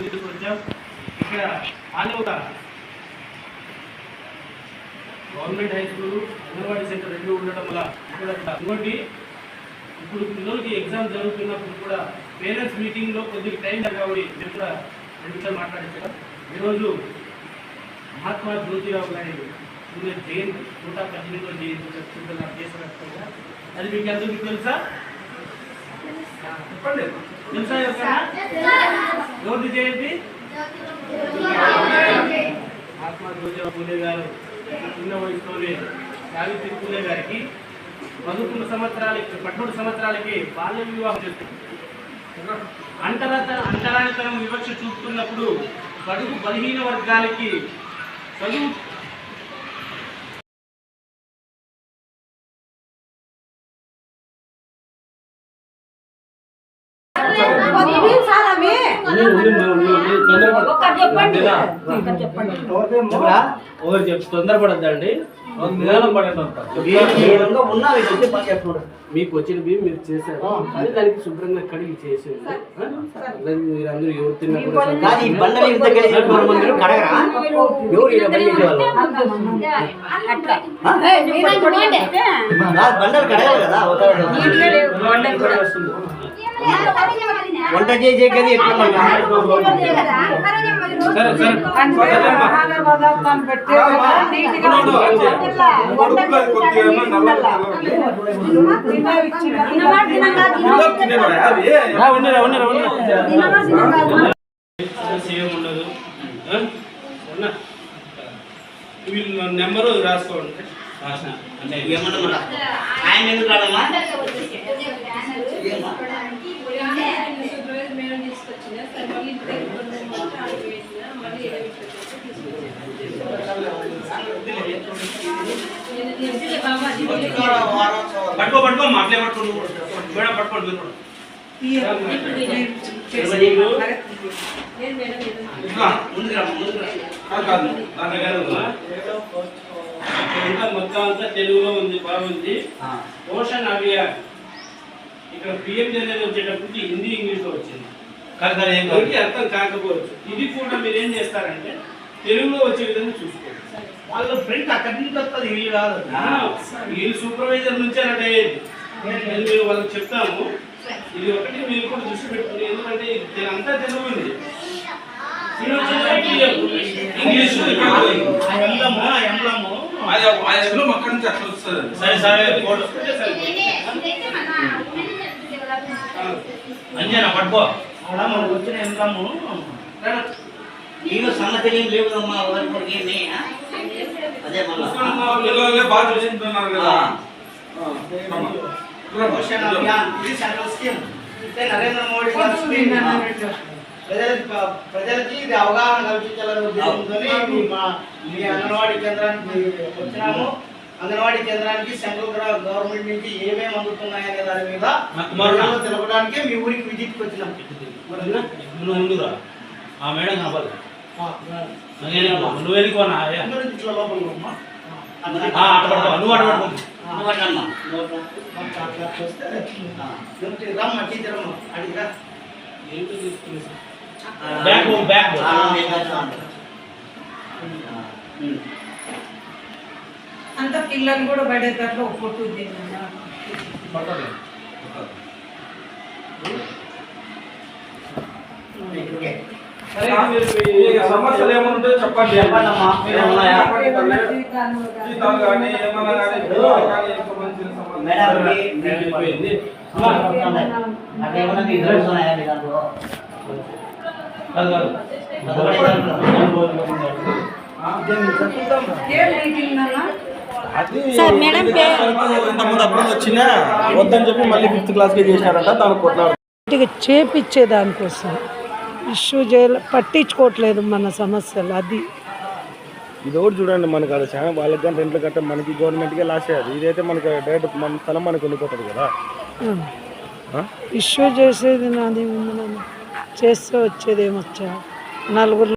ముందుకు వచ్చాం. ఇక్కడ ఆనే ఒక government high school anganwadi centre రెండు ఉండటం వల్ల ఇక్కడ ఇంకోటి ఇప్పుడు పిల్లలకి ఎగ్జామ్ జరుగుతున్నప్పుడు కూడా పేరెంట్స్ మీటింగ్లో కొద్దిగా టైం కాబట్టి మేము కూడా రెండు నిమిషాలు మాట్లాడించాం ఈరోజు మహాత్మా జ్యోతిరావు గారి జయంతి నూట పద్దెనిమిదో జయంతి చెప్తున్నారు దేశవ్యాప్తంగా అది మీకు అందరికీ తెలుసా? చెప్పండి తెలుసా జయంతి మహాత్మా జ్యోతిరావు పూలే గారు చిన్న వయసులోనే సావిత్రి పూలే గారికి పదకొండు సంవత్సరాలకి పదమూడు సంవత్సరాలకి బాల్య వివాహం చేస్తారు అంతరాత అంతరానితనం వివక్ష చూపుతున్నప్పుడు బడుగు బలహీన వర్గాలకి చదువు ఒకరు చెప్పి తొందరపడద్దండి. నిదానం పడండి మీకు వచ్చినవి మీరు చేశారు. దానికి శుభ్రంగా కడిగి చేసేది మీరు అందరూ ఎవరు ఈ బండలు కడగాలి కదా అవతల వస్తుంది. వంట చేసే గది సరే ఉండదు వీళ్ళు నెంబరు రాసుకోండి రాసిన అంటే ఏమన్నా ఆయన ఎందుకు రాడమ్మా? పట్టుకో పట్టుకో మాటలే పట్టుకోండి మేడం పట్టుకోండి మీరు కూడా. మొత్తం అంతా తెలుగులో ఉంది బాగుంది. ఆ, పోషణ్ అభియాన్. ఇక్కడ పిఎం జనరల్ వచ్చేటప్పటికి హిందీ ఇంగ్లీష్లో వచ్చింది. ఎవరికి అర్థం కాకపోవచ్చు. ఇది కూడా మీరు ఏం చేస్తారంటే తెలుగులో వచ్చే విధంగా చూసుకోండి. వాళ్ళ ఫ్రెండ్ అక్కడి నుంచి వస్తుంది వీళ్ళు కాదు ఆ, వీళ్ళు సూపర్వైజర్ నుంచే నేను మీరు వాళ్ళకి చెప్తాము ఇది ఒకటి మీరు కూడా దృష్టి పెట్టుకుని ఎందుకంటే ఇది అంతా తెలుగు ఉంది. సరే. సరే. ఫోటో. సరే. అంజనా పట్టుకో. అలా మనకు వచ్చిన ఎంలము నీళ్ళు సంగతి ఏం లేవుదమ్మా ఒకరికి ఏమి ఆ? అదే నరేంద్ర మోడీ ప్రజలకి ప్రజలకి ఇది అవగాహన కల్పించాలనే ఉద్దేశంతో మీ అంగన్వాడీ కేంద్రానికి వచ్చినాము. అంగన్వాడీ కేంద్రానికి సెంట్రల్ గవర్నమెంట్ నుంచి ఏమేమి అందుతున్నాయనే దాని మీద తెలపడానికి మీ ఊరికి విజిట్కి వచ్చినాం. ముందురా. ఆ మేడం కనపడదు నువ్వు వెళ్ళిపోనా ఇట్లా నువ్వు రమ్మా టీచర్ అమ్మా అడిగిరా. Back back home. ఆ, నేను చేస్తాను. ఉమ్. అంత పిల్లలు కూడా పడేటట్లు ఒక ఫోటో సమస్యలు చెప్పండి. ఏమన్నా కానీ ఏం మీటింగ్ నాన్న? ఇంతకుముందు అప్పుడు వచ్చినా వద్దని చెప్పి మళ్ళీ ఫిఫ్త్ క్లాస్కి చేసినారంట? కొట్లాడు. గట్టిగా చేపిచ్చే దానికోసం. ఇష్యూ చేయాల పట్టించుకోవట్లేదు మన సమస్యలు అది. ఇది ఒకటి చూడండి మనకి అది చాలా వాళ్ళకి కానీ రెంట్లు కట్ట మనకి గవర్నమెంట్కే లాస్ అయ్యేది ఇదైతే మనకి డైరెక్ట్ మన స్థలం మనకి వెళ్ళిపోతుంది కదా? ఇష్యూ చేసేది నాది చేస్తే వచ్చేది ఏమొచ్చా నలుగురు